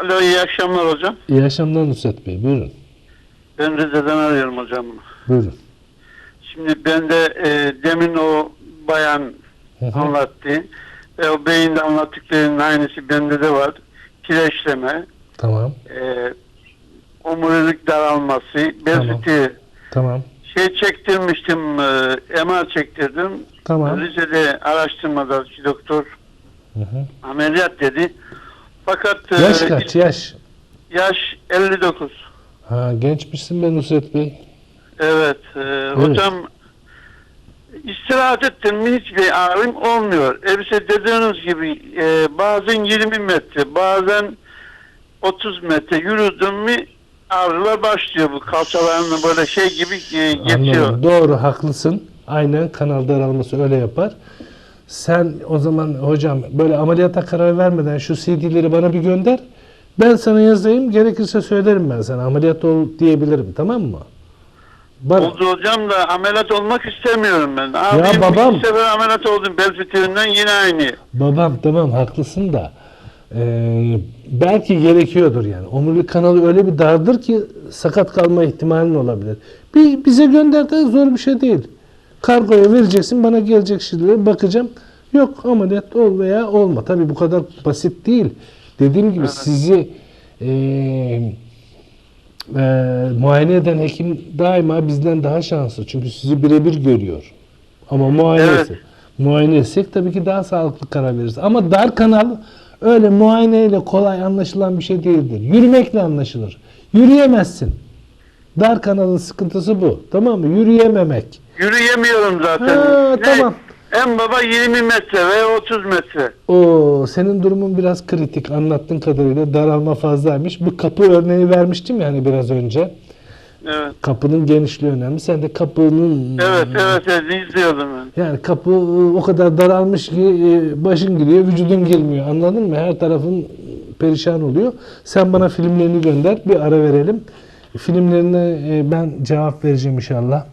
Alo iyi akşamlar hocam. İyi akşamlar Nusret Bey. Buyurun. Ben Rize'den arıyorum hocam. Buyurun. Şimdi ben de e, demin o bayan Hı hı. anlattı. Ve o beyinde anlattıklarının aynısı bende de var. Kireçleme, Tamam. e, omurilik daralması, beziti. Tamam. Şey çektirmiştim, e, MR çektirdim. Tamam. Rize'de araştırmadaki doktor Hı hı. ameliyat dedi. Fakat e, Yaş kaç yaş? yaş 59. Ha, gençmişsin be Nusret Bey. Evet, e, hocam istirahat ettim mi hiçbir ağrım olmuyor. Elbise dediğiniz gibi e, bazen 20 metre, bazen 30 metre yürüdüm mü ağrılar başlıyor bu kalçalarını böyle şey gibi e, geçiyor. Anladım. Doğru haklısın. Aynen kanal daralması öyle yapar. Sen o zaman hocam böyle ameliyata karar vermeden şu CD'leri bana bir gönder. Ben sana yazayım. Gerekirse söylerim ben sana. Ameliyat ol diyebilirim. Tamam mı? Bana, Oldu hocam da ameliyat olmak istemiyorum ben. Abi babam. Bir sefer ameliyat oldum bel fıtığından yine aynı. Babam tamam haklısın da eee, belki gerekiyordur yani. Omurilik kanalı öyle bir dardır ki sakat kalma ihtimalin olabilir. Bir bize gönder de zor bir şey değil. Kargoya vereceksin bana gelecek şeylere bakacağım. Yok ameliyat ol veya olma. Tabii bu kadar basit değil. Dediğim gibi sizi eee, eee, muayene eden hekim daima bizden daha şanslı. Çünkü sizi birebir görüyor. Ama muayenesi. Evet. Muayene etsek tabii ki daha sağlıklı karar veririz. Ama dar kanal öyle muayeneyle kolay anlaşılan bir şey değildir. Yürümekle anlaşılır. Yürüyemezsin. Dar kanalın sıkıntısı bu. Tamam mı? Yürüyememek. Yürüyemiyorum zaten. Ha, tamam. En baba 20 metre veya 30 metre. O senin durumun biraz kritik. Anlattığın kadarıyla daralma fazlaymış. Bu kapı örneği vermiştim yani biraz önce. Evet. Kapının genişliği önemli. Sen de kapının Evet, evet, evet izliyordum ben. Yani kapı o kadar daralmış ki e, başın giriyor, vücudun girmiyor. Anladın mı? Her tarafın perişan oluyor. Sen bana filmlerini gönder, bir ara verelim. Filmlerine e, ben cevap vereceğim inşallah.